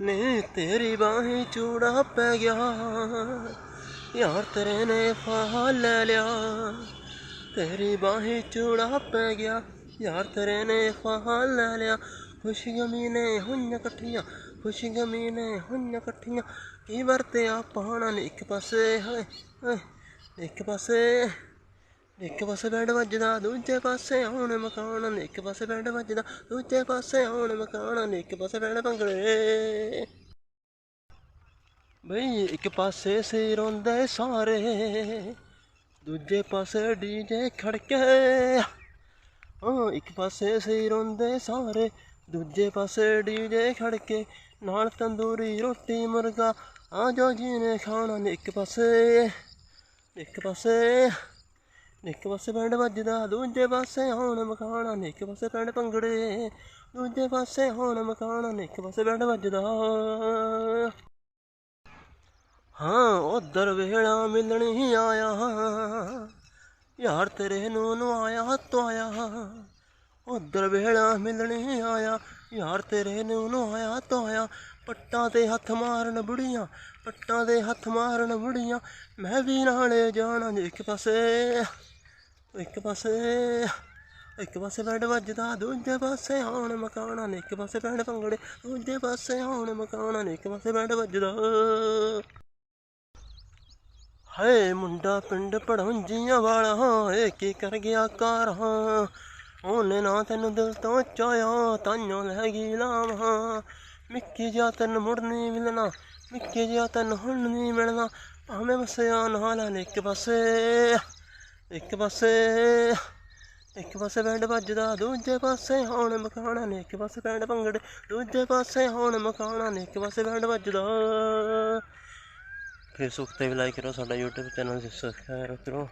ਨੇ ਤੇਰੀ ਬਾਹੀਂ ਚੂੜਾ ਪੈ ਗਿਆ। ਯਾਰ ਤੇਰੇ ਨੇ ਫਾਹ ਲੈ ਲਿਆ। ਤੇਰੀ ਬਾਹੀਂ ਚੂੜਾ ਪੈ ਗਿਆ। ਯਾਰ ਤੇਰੇ ਨੇ ਫਾਹ ਲੈ ਲਿਆ। ਖੁਸ਼ੀ ਗਮੀ ਨੇ ਹੋਈਆਂ ਇਕੱਠੀਆਂ ਖੁਸ਼ਗਮੀ ਨੇ ਹੋਈਆਂ ਇਕੱਠੀਆਂ। ਕੀ ਵਰਤਿਆ ਪਾਣਾ ਨੇ ਇੱਕ ਪਾਸੇ, ਹਾਏ ਹਾਏ, ਇੱਕ ਪਾਸੇ। ਇੱਕ ਪਾਸੇ ਬੈਂਡ ਵੱਜਦਾ ਦੂਜੇ ਪਾਸੇ ਹੁਣ ਮਕਾਨ ਇੱਕ ਪਾਸੇ ਬੈਂਡ ਵੱਜਦਾ ਦੂਜੇ ਪਾਸੇ ਹੁਣ ਮਕਾਨ ਇੱਕ ਪਾਸੇ ਬੈਂਡ ਭੰਗੜੇ ਬਈ ਇੱਕ ਪਾਸੇ ਸੇ ਰੋਂਦੇ ਸਾਰੇ ਦੂਜੇ ਪਾਸੇ ਡੀਜੇ ਖੜਕੇ ਹਾਂ ਇੱਕ ਪਾਸੇ ਸੇ ਰੋਂਦੇ ਸਾਰੇ ਦੂਜੇ ਪਾਸੇ ਡੀਜੇ ਖੜਕੇ ਨਾਲ ਤੰਦੂਰੀ ਰੋਟੀ ਮੁਰਗਾ ਆ ਜੋ ਜੀ ਨੇ ਖਾਣਾ ਇੱਕ ਪਾਸੇ ਇੱਕ ਪਾਸੇ ਇੱਕ ਪਾਸੇ ਬੈਂਡ ਵੱਜਦਾ, ਦੂਜੇ ਪਾਸੇ ਹੁਣ ਮਕਾਣਾ ਇੱਕ ਪਾਸੇ ਬੈਂਡ ਭੰਗੜੇ। ਦੂਜੇ ਪਾਸੇ ਹੁਣ ਮਕਾਣਾ ਇੱਕ ਪਾਸੇ ਬੈਂਡ ਵੱਜਦਾ। ਹਾਂ, ਉਧਰ ਵੇਲਾ ਮਿਲਣ ਹੀ ਆਇਆ। ਯਾਰ ਤੇਰੇ ਨੂੰ ਨੂੰ ਆਇਆ ਤੋ ਆਇਆ। ਉਧਰ ਵੇਲਾ ਮਿਲਣ ਹੀ ਆਇਆ। ਯਾਰ ਤੇਰੇ ਨੂੰ ਨੂੰ ਆਇਆ ਤੋ ਆਇਆ। ਪੱਟਾਂ ਤੇ ਹੱਥ ਮਾਰਨ ਬੁੜੀਆਂ, ਪੱਟਾਂ ਤੇ ਹੱਥ ਮਾਰਨ ਬੁੜੀਆਂ। ਮੈਂ ਵੀ ਨਾਲੇ ਜਾਣਾ ਜੀ ਇੱਕ ਪਾਸੇ ਇੱਕ ਪਾਸੇ ਇੱਕ ਪਾਸੇ ਬੈਂਡ ਵੱਜਦਾ, ਦੂਜੇ ਪਾਸੇ ਆਉਣ ਮਕਾਣਾ ਨੇ, ਇੱਕ ਪਾਸੇ ਬੈਂਡ ਭੰਗੜੇ, ਦੂਜੇ ਪਾਸੇ ਆਉਣ ਮਕਾਣਾ ਨੇ, ਇੱਕ ਪਾਸੇ ਬੈਂਡ ਵੱਜਦਾ। ਹਾਏ, ਮੁੰਡਾ ਪਿੰਡ ਪੜਾਉਂਜੀਆਂ ਵਾਲਾ ਏ ਕੀ ਕਰ ਗਿਆ ਕਾਰ ਹਾਂ ਉਹਨੇ ਨਾ ਤੈਨੂੰ ਦਿਲ ਤੋਂ ਚਾਇਆ ਤਾਈਓ ਲੈ ਗਈ ਲਾਵਾਂ। ਮਿੱਕੀ ਜਿਹਾ ਤੈਨੂੰ ਮੁੜ ਨਹੀਂ ਮਿਲਣਾ, ਮਿੱਕੀ ਜਿਹਾ ਤੈਨੂੰ ਹੁਣ ਨਹੀਂ ਮਿਲਣਾ। ਭਾਵੇਂ ਵਸਿਆ ਨਾਲ ਨੇ ਇੱਕ ਪਾਸੇ ਇੱਕ ਪਾਸੇ ਇੱਕ ਪਾਸੇ ਬੈਂਡ ਵੱਜਦਾ, ਦੂਜੇ ਪਾਸੇ ਹੁਣ ਮਕਾਣਾ ਨੇ ਇੱਕ ਪਾਸੇ ਬੈਂਡ ਭੰਗੜੇ, ਦੂਜੇ ਪਾਸੇ ਹੁਣ ਮਕਾਣਾ ਨੇ ਇੱਕ ਪਾਸੇ ਬੈਂਡ ਵੱਜਦਾ। ਫੇਸਬੁੱਕ ਤੇ ਵੀ ਲਾਈਕ ਕਰੋ, ਸਾਡਾ YouTube ਚੈਨਲ ਸਬਸਕ੍ਰਾਈਬ ਕਰੋ।